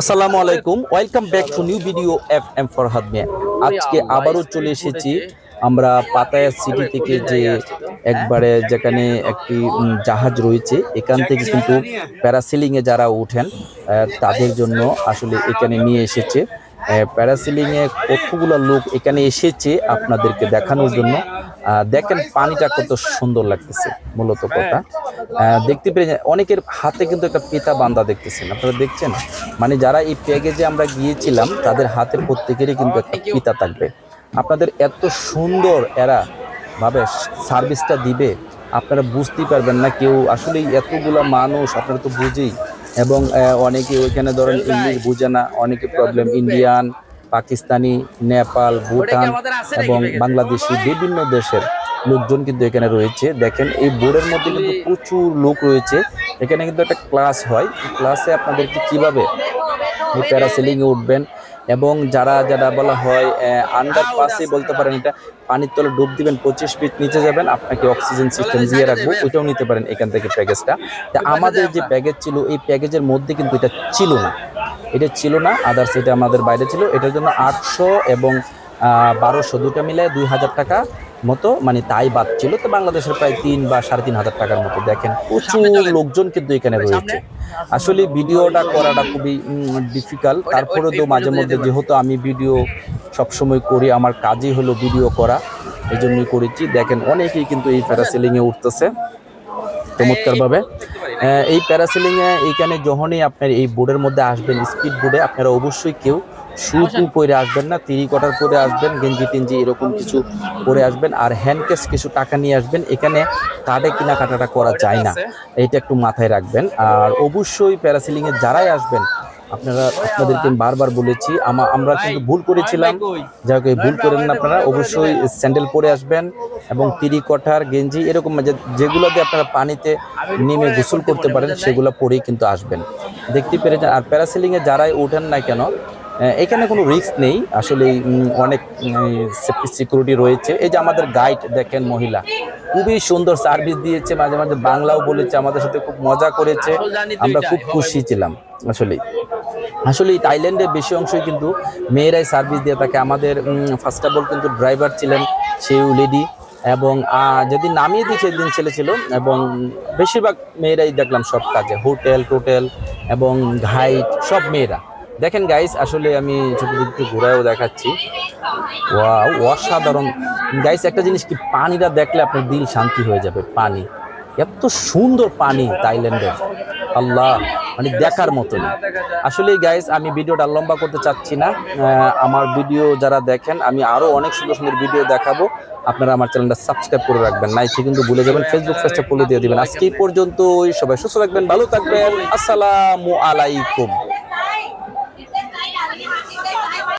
আসসালামু আলাইকুম। Welcome back to new video F M Farhad Mia আজকে আবারও চলে এসেছি আমরা পাতায়া সিটি থেকে যে একবারে যেখানে একটি জাহাজ রয়েছে এখান থেকে কিন্তু প্যারাসিলিং এ যারা আহ, তাদের জন্য আসলে এখানে নিয়ে এসেছে। প্যারাসিলিং এ কতগুলো লোক এখানে এসেছে আপনাদেরকে দেখানোর জন্য। দেখেন পানিটা কত সুন্দর লাগতেছে মূলত কথা। দেখতে পেরে অনেকের হাতে কিন্তু একটা পেতা বান্ধা দেখতেছেন। আপনারা দেখছেন? মানে যারা এই প্যাকেজে আমরা গিয়েছিলাম তাদের হাতে প্রত্যেকেরই কিন্তু একটা পিতা থাকবে। আপনাদের এত সুন্দর এরা ভাবে সার্ভিসটা দিবে আপনারা বুঝতেই পারবেন না কেউ আসলে এতগুলা মানুষ আপনারা তো বুঝেই। এবং অনেকে ওইখানে ধরেন ইংলিশ বুঝে না অনেকে প্রবলেম ইন্ডিয়ান পাকিস্তানি নেপাল ভুটান এবং বাংলাদেশি বিভিন্ন দেশের। লোকজন কিন্তু এখানে রয়েছে। দেখেন এই বোর্ডের মধ্যে কিন্তু প্রচুর লোক রয়েছে। এখানে কিন্তু একটা ক্লাস হয়। ক্লাসে আপনাদেরকে কীভাবে এই প্যারাসেলিংয়ে উঠবেন এবং যারা যারা বলা হয় আন্ডার পাসে বলতে পারেন এটা পানির তলে ডুব দিবেন পঁচিশ ফিট নিচে যাবেন আপনাকে অক্সিজেন সিস্টেম দিয়ে রাখব ওইটাও নিতে পারেন এখান থেকে প্যাকেজটা। তা আমাদের যে প্যাকেজ ছিল এই প্যাকেজের মধ্যে কিন্তু এটা ছিল না। এটা ছিল না আদার্স এটা আমাদের বাইরে ছিল। এটার জন্য আটশো এবং বারোশো দুটা মিলে দুই হাজার টাকা মতো মানে তাই বাদ ছিল। তো বাংলাদেশের প্রায় তিন বা সাড়ে তিন হাজার টাকার মতো। দেখেন প্রচুর লোকজন কিন্তু এখানে রয়েছে। আসলে ভিডিওটা করাটা খুবই ডিফিকাল্ট তারপরে তো মাঝে মধ্যে যেহেতু আমি ভিডিও সবসময় করি আমার কাজই হলো ভিডিও করা। এই জন্যই করেছি। দেখেন অনেকেই কিন্তু এই প্যারাসেলিংয়ে উঠতেছে চমৎকারভাবে। এই প্যারাসেলিংয়ে এইখানে যখনই আপনার এই বোর্ডের মধ্যে আসবেন স্পিড বোর্ডে আপনারা অবশ্যই কেউ শু টু পরে আসবেন না তিরি কটার পরে আসবেন গেঞ্জি টেঞ্জি এরকম কিছু পরে আসবেন আর হ্যান্ড ক্যাশ কিছু টাকা নিয়ে আসবেন এখানে কার্ডে কেনাকাটাটা করা যায় না। এটা একটু মাথায় রাখবেন। আর অবশ্যই প্যারাসিলিংয়ে যারাই আসবেন আপনারা আপনাদেরকে বারবার বলেছি আমা আমরা কিন্তু ভুল করেছিলাম। যাই হোক ভুল করেন না আপনারা অবশ্যই স্যান্ডেল পরে আসবেন এবং তিরি কঠার গেঞ্জি এরকম যেগুলো দিয়ে আপনারা পানিতে নেমে গোসল করতে পারেন সেগুলো পরেই কিন্তু আসবেন। দেখতে পেরেছেন আর প্যারাসিলিংয়ে যারাই ওঠেন না কেন এখানে কোনো রিস্ক নেই। আসলে অনেক সিকিউরিটি রয়েছে। এই যে আমাদের গাইড দেখেন মহিলা, খুবই সুন্দর সার্ভিস দিয়েছে। মাঝে মাঝে বাংলাও বলেছে, আমাদের সাথে খুব মজা করেছে। আমরা খুব খুশি ছিলাম আসলে আসলে থাইল্যান্ডের বেশি অংশই কিন্তু মেয়েরাই সার্ভিস দিয়ে থাকে। আমাদের ফার্স্ট অফ অল কিন্তু ড্রাইভার ছিলেন সেও লেডি এবং যেদিন নামিয়ে দিয়েছে সেদিন ছেলে ছিল, এবং বেশিরভাগ মেয়েরাই দেখলাম সব কাজে। হোটেল, টোটেল, এবং ঘাইট সব মেয়েরা। দেখেন গাইস আসলে আমি ছোট একটু ঘোরায়ও দেখাচ্ছি। ওয়াও অসাধারণ। গাইস একটা জিনিস কি, পানিটা দেখলে আপনার দিল শান্তি হয়ে যাবে, পানি। এত সুন্দর পানি থাইল্যান্ডের। আল্লাহ মানে দেখার মতন। আসলে গাইস আমি ভিডিওটা লম্বা করতে চাচ্ছি না। আমার ভিডিও যারা দেখেন, আমি আরও অনেক সুন্দর সুন্দর ভিডিও দেখাবো। আপনারা আমার চ্যানেলটা সাবস্ক্রাইব করে রাখবেন। নাইছে কিন্তু ভুলে যাবেন ফেসবুক পেজটা ফলো দিয়ে দেবেন। আজকে এই পর্যন্ত সবাই সুস্থ রাখবেন ভালো থাকবেন। আসসালামু আলাইকুম।